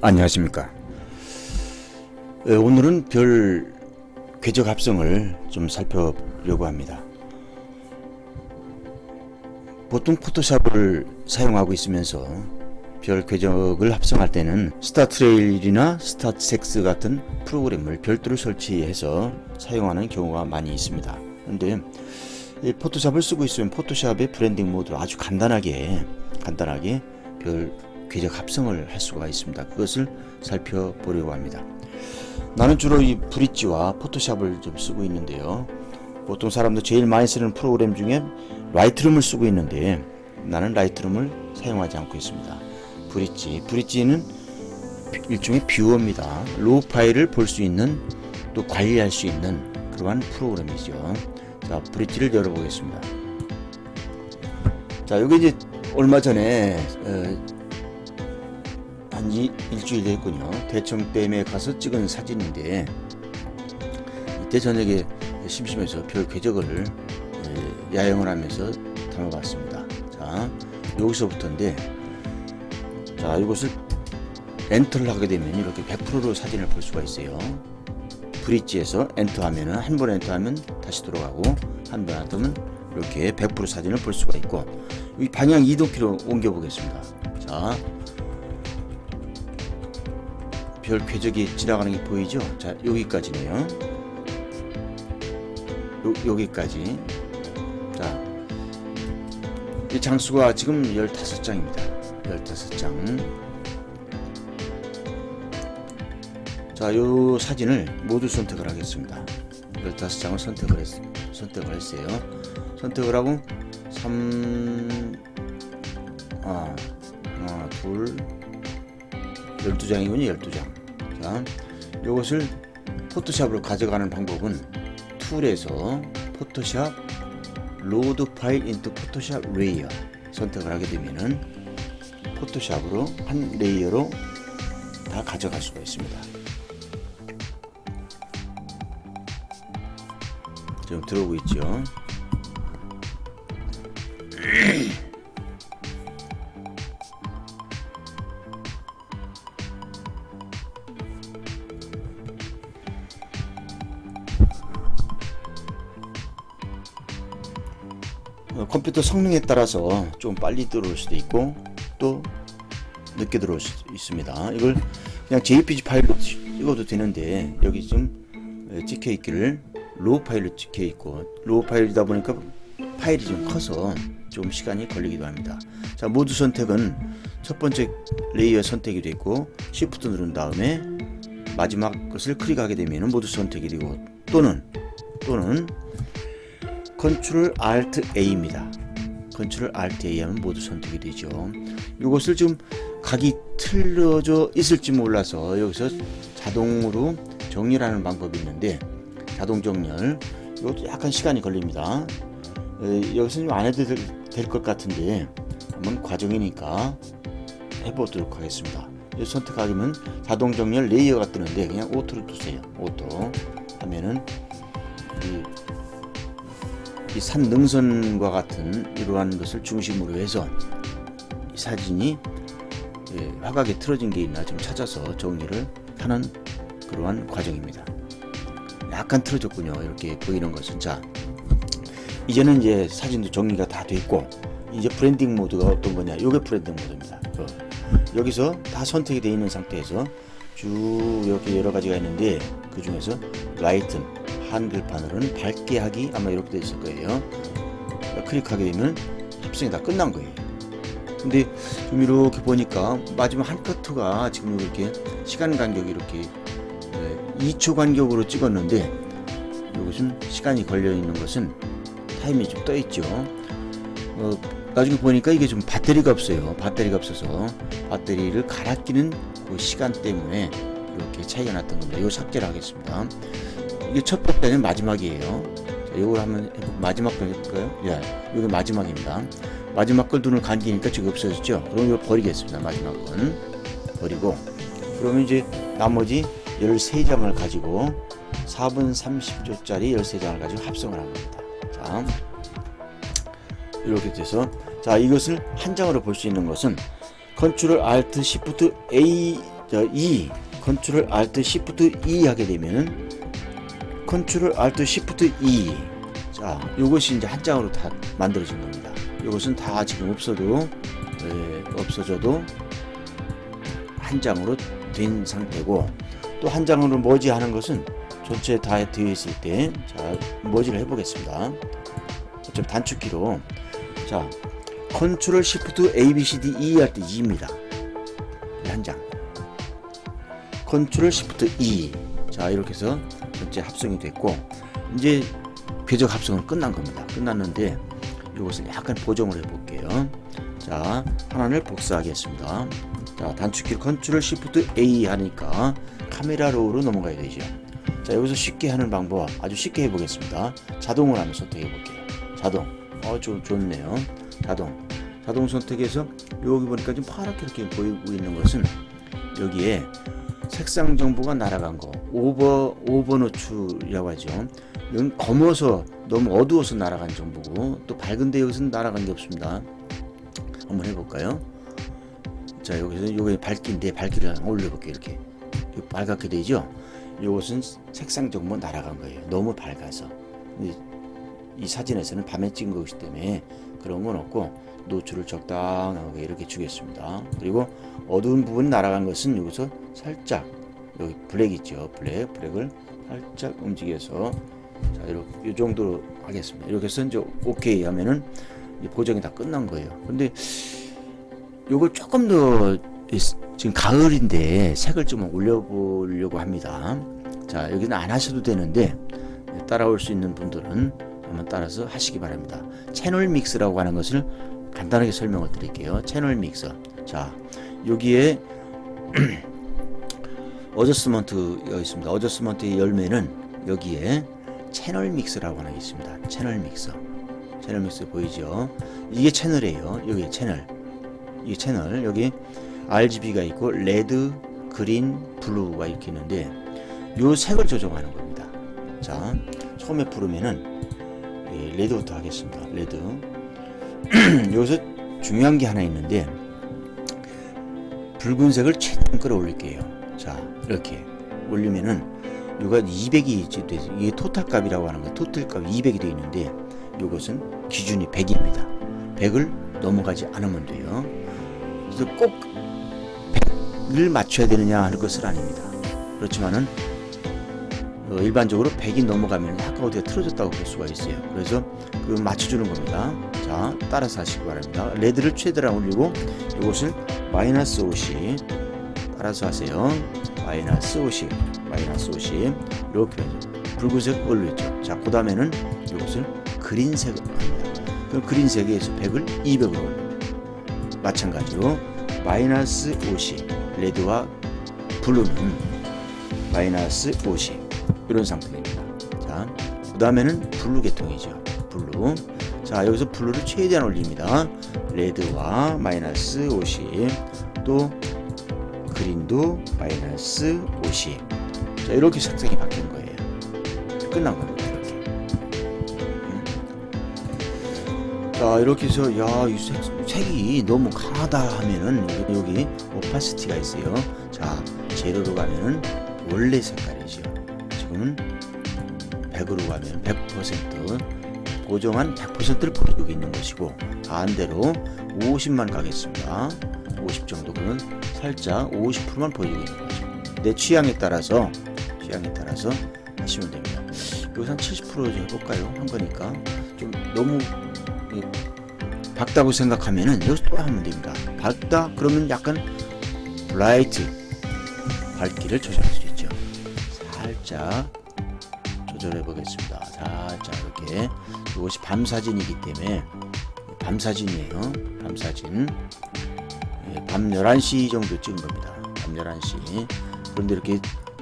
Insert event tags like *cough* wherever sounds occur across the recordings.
안녕하십니까. 에, 오늘은 별 궤적 합성을 좀 살펴보려고 합니다. 보통 포토샵을 사용하고 있으면서 별 궤적을 합성할 때는 스타트레일이나 스타트섹스 같은 프로그램을 별도로 설치해서 사용하는 경우가 많이 있습니다. 그런데 이 포토샵을 쓰고 있으면 포토샵의 브랜딩 모드로 아주 간단하게 간단하게 별 궤적 합성을 할 수가 있습니다. 그것을 살펴보려고 합니다. 나는 주로 이 브릿지와 포토샵을 좀 쓰고 있는데요. 보통 사람들 제일 많이 쓰는 프로그램 중에 라이트룸을 쓰고 있는데 나는 라이트룸을 사용하지 않고 있습니다. 브릿지, 브릿지는 일종의 뷰어입니다. 로우 파일을 볼 수 있는 또 관리할 수 있는 그러한 프로그램이죠. 자, 브릿지를 열어보겠습니다. 자, 여기 이제 얼마 전에 어, 한 이, 일주일 됐군요. 대청댐에 가서 찍은 사진인데 이때 저녁에 심심해서 별 궤적을 에, 야영을 하면서 담아봤습니다. 자, 여기서부터인데 자, 이것을 엔터를 하게 되면 이렇게 100%로 사진을 볼 수가 있어요. 브릿지에서 엔터 하면은 한 번 엔터 하면 다시 돌아가고 한번 엔터하면 이렇게 100% 사진을 볼 수가 있고 이 방향 이동키로 옮겨 보겠습니다. 자, 별 궤적이 지나가는 게 보이죠? 자, 여기까지네요. 요, 여기까지. 자, 이 장수가 지금 15장입니다. 15장. 자, 요 사진을 모두 선택을 하겠습니다. 15장을 선택을 했, 선택을 했어요. 선택을 하고 3 아, 하나, 둘 12장이군요. 12장. 자, 요것을 포토샵으로 가져가는 방법은 툴에서 포토샵 로드 파일 인투 포토샵 레이어 선택을 하게 되면은 포토샵으로 한 레이어로 다 가져갈 수가 있습니다. 지금 들어오고 있죠. 컴퓨터 성능에 따라서 좀 빨리 들어올 수도 있고 또 늦게 들어올 수도 있습니다. 이걸 그냥 JPG 파일로 찍어도 되는데 여기 좀 에, 찍혀 있기를 로우 파일로 찍혀 있고 로우 파일이다 보니까 파일이 좀 커서 좀 시간이 걸리기도 합니다. 자 모두 선택은 첫 번째 레이어 선택이 되고 Shift 누른 다음에 마지막 것을 클릭하게 되면 모두 선택이 되고 또는 또는 컨트롤 알트 A입니다. 컨트롤 알트 A 하면 모두 선택이 되죠. 이것을 좀 각이 틀려져 있을지 몰라서 여기서 자동으로 정렬하는 방법이 있는데 자동 정렬 이것도 약간 시간이 걸립니다. 에, 여기서 는 안 해도 될 것 같은데 한번 과정이니까 해보도록 하겠습니다. 선택하면 자동 정렬 레이어가 뜨는데 그냥 오토를 두세요. 오토 하면은 이 이 산 능선과 같은 이러한 것을 중심으로 해서 이 사진이 예, 화각에 틀어진 게 있나 좀 찾아서 정리를 하는 그러한 과정입니다. 약간 틀어졌군요. 이렇게 보이는 것은 자 이제는 이제 사진도 정리가 다 됐고 이제 브랜딩 모드가 어떤 거냐? 이게 브랜딩 모드입니다. 어, 여기서 다 선택이 되어 있는 상태에서 쭉 이렇게 여러 가지가 있는데 그 중에서 라이튼 한글판으로는 밝게 하기 아마 이렇게 되어 있을 거예요. 클릭하게 되면 합성이 다 끝난 거예요. 근데 좀 이렇게 보니까 마지막 한 커트가 지금 이렇게 시간 간격이 이렇게 2초 간격으로 찍었는데 좀 시간이 걸려 있는 것은 타임이 좀 떠 있죠. 어, 나중에 보니까 이게 좀 배터리가 없어요. 배터리가 없어서 배터리를 갈아 끼는 그 시간 때문에 이렇게 차이가 났던 겁니다. 이거 삭제를 하겠습니다. 이게 첫 번째는 마지막이에요. 자, 이걸 한번 마지막 걸 해볼까요? 예, 이게 마지막입니다. 마지막 걸 눈을 감기니까 지금 없어졌죠. 그럼 이거 버리겠습니다. 마지막 건 버리고 그러면 이제 나머지 13장을 가지고 4분 30초짜리 13장을 가지고 합성을 한 겁니다. 자, 이렇게 돼서 자 이것을 한 장으로 볼 수 있는 것은 컨트롤 알트 시프트 A 자, E 컨트롤 알트 시프트 E 하게 되면은 컨트롤 알트 시프트 E 자, 요것이 이제 한 장으로 다 만들어진 겁니다. 요것은 다 지금 없어도 예, 없어져도 한 장으로 된 상태고 또 한 장으로 머지 하는 것은 전체 다 되어 있을 때 자, 머지를 해 보겠습니다. 좀 단축키로 자, 컨트롤 시프트 A B C D E 할때 2입니다. 한 장. 컨트롤 시프트 E. 자, 이렇게 해서 전체 합성이 됐고 이제 궤적 합성은 끝난 겁니다. 끝났는데 이것을 약간 보정을 해 볼게요. 자, 하나를 복사하겠습니다. 자, 단축키 컨트롤 시프트 A 하니까 카메라 로우로 넘어가야 되죠. 자, 여기서 쉽게 하는 방법 아주 쉽게 해 보겠습니다. 자동을 한번 선택해 볼게요. 자동. 어, 좀 좋네요. 자동. 자동 선택해서 여기 보니까 좀 파랗게 이렇게 보이고 있는 것은 여기에 색상 정보가 날아간 거 오버 오버 노출이라고 하죠. 이건 검어서 너무 어두워서 날아간 정보고 또 밝은데 여기서는 날아간 게 없습니다. 한번 해볼까요? 자 여기서 요게 밝기인데 밝기를 올려볼게요 이렇게 빨갛게 되죠? 이것은 색상 정보 날아간 거예요. 너무 밝아서 이, 이 사진에서는 밤에 찍은 것이기 때문에 그런 건 없고 노출을 적당하게 이렇게 주겠습니다. 그리고 어두운 부분 날아간 것은 여기서 살짝 여기 블랙 있죠. 블랙 블랙을 살짝 움직여서 자 이렇게 이 정도로 하겠습니다. 이렇게 해서 이제 오케이 하면은 이제 보정이 다 끝난 거예요. 근데 요걸 조금 더 이- 지금 가을인데 색을 좀 올려보려고 합니다. 자 여기는 안 하셔도 되는데 따라올 수 있는 분들은 한번 따라서 하시기 바랍니다 채널 믹스라고 하는 것을 간단하게 설명을 드릴게요 채널 믹서 자 여기에 *clears throat* 어저스먼트가 있습니다. 어저스먼트의 열매는 여기에 채널 믹스라고 게 있습니다. 채널 믹서. 채널 믹스 보이죠? 이게 채널이에요. 여기 채널. 이 채널 여기 RGB가 있고 레드, 그린, 블루가 이렇게 있는데 요 색을 조정하는 겁니다. 자, 처음에 부르면은 이 레드부터 하겠습니다. 레드. *clears throat* 여기서 중요한 게 하나 있는데 붉은색을 최대한 끌어올릴게요. 자, 이렇게 올리면은 요가 200이 돼 이게 토탈 값이라고 하는 거 토탈 값 200이 되어 있는데 요것은 기준이 100입니다. 100을 넘어가지 않으면 돼요. 그래서 꼭 100을 맞춰야 되느냐 하는 것은 아닙니다. 그렇지만은 어, 일반적으로 100이 넘어가면 약간 어디가 틀어졌다고 볼 수가 있어요. 그래서 그 맞춰주는 겁니다. 자, 따라서 하시기 바랍니다. 레드를 최대로 올리고 이것을 마이너스 50 따라서 하세요. 마이너스 50 마이너스 50 이렇게 붉은색 올렸죠. 자, 그 다음에는 이것을 그린색으로 합니다. 그럼 그린색에서 100을 200으로 올려요. 마찬가지로 마이너스 50 레드와 블루는 마이너스 50 이런 상태입니다. 자, 그 다음에는 블루 계통이죠. 블루. 자, 여기서 블루를 최대한 올립니다. 레드와 마이너스 50, 또 그린도 마이너스 50. 자, 이렇게 색상이 바뀐 거예요. 끝난 겁니다. 이렇게. 음. 자, 이렇게 해서 야, 이 색, 색이 너무 강하다 하면은 여기, 오파시티가 있어요. 자, 재료로 가면은 원래 색깔이죠. 지금은 100으로 가면 100% 고정한 100%를 보여주고 있는 것이고 반대로 50만 가겠습니다. 50 정도는 살짝 50%만 보여주고 있는 거죠. 내 취향에 따라서 취향에 따라서 하시면 됩니다. 한70% 해볼까요? 한 거니까 좀 너무 이, 밝다고 생각하면은 여기서 또 하면 됩니다. 밝다 그러면 약간 라이트 밝기를 있죠. 살짝 조절해 보겠습니다. 살짝 이렇게 이것이 밤 사진이기 때문에 밤 사진이에요. 밤 사진. 예, 밤 11시 정도 찍은 겁니다. 밤 11시. 그런데 이렇게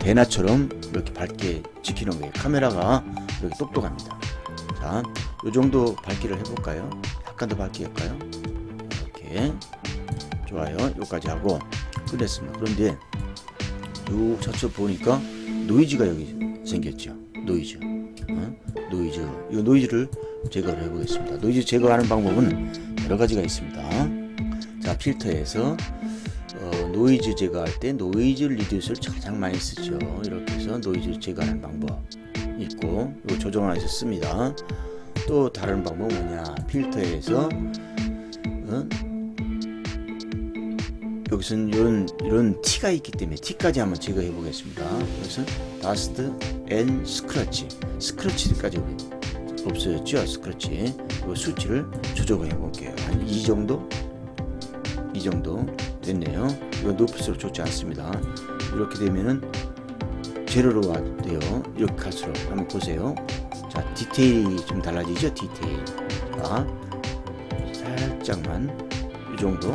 대낮처럼 이렇게 밝게 지키는 거예요. 카메라가 이렇게 똑똑합니다. 자, 요 정도 밝기를 해볼까요? 약간 더 밝게 할까요? 이렇게. 좋아요. 요까지 하고 끝냈습니다. 그런데 요 저쪽 보니까 노이즈가 여기 생겼죠. 노이즈. 어? 노이즈. 이 노이즈를 제거를 해보겠습니다. 노이즈 제거하는 방법은 여러 가지가 있습니다. 자, 필터에서 어, 노이즈 제거할 때 노이즈 리듀스를 가장 많이 쓰죠. 이렇게 해서 노이즈 제거하는 방법 있고 이거 조정하에서 씁니다. 또 다른 방법은 뭐냐 필터에서 어? 여기서는 이런 이런 티가 있기 때문에 티까지 한번 제거해 보겠습니다. 그래서 다스트 앤 스크래치 스크래치까지 없어졌죠? 스크래치 이 수치를 조정해 볼게요. 한 이 정도? 이 정도 됐네요. 이거 높을수록 좋지 않습니다. 이렇게 되면은 제로로 와도요. 이렇게 갈수록 한번 보세요. 자 디테일이 좀 달라지죠? 디테일. 자 살짝만 이 정도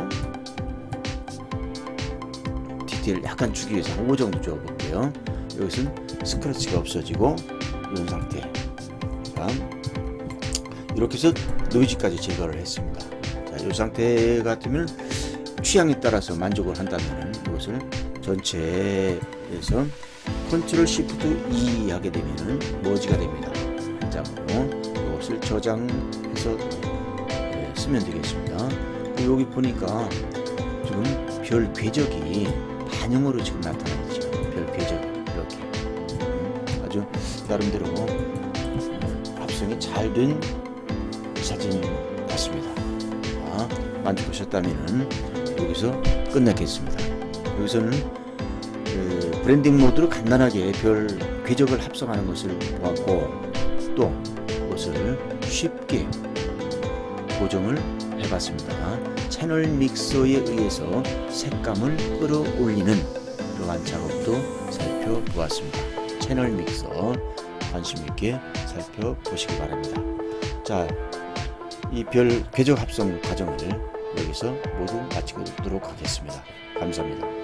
디테일 약간 주기 위해서 한5 정도 줘 볼게요 여기서는 스크래치가 없어지고 이런 상태 다음 이렇게 해서 노이즈까지 제거를 했습니다. 자, 이 상태 같으면 취향에 따라서 만족을 한다면 이것을 전체에서 컨트롤 시프트 E 하게 되면은 머지가 됩니다. 한 장으로 이것을 저장해서 예, 쓰면 되겠습니다. 여기 보니까 지금 별 궤적이 반영으로 지금 나타나죠. 별 궤적 이렇게 음, 아주 나름대로 합성이 잘 된 사진 같습니다. 자, 만족하셨다면 여기서 끝내겠습니다. 여기서는 그 브랜딩 모드로 간단하게 별 궤적을 합성하는 것을 보았고 또 그것을 쉽게 고정을 해봤습니다. 채널 믹서에 의해서 색감을 끌어올리는 그러한 작업도 살펴보았습니다. 채널 믹서 관심 있게 살펴보시기 바랍니다. 자, 이 별 궤적 합성 과정을 여기서 모두 마치도록 하겠습니다. 감사합니다.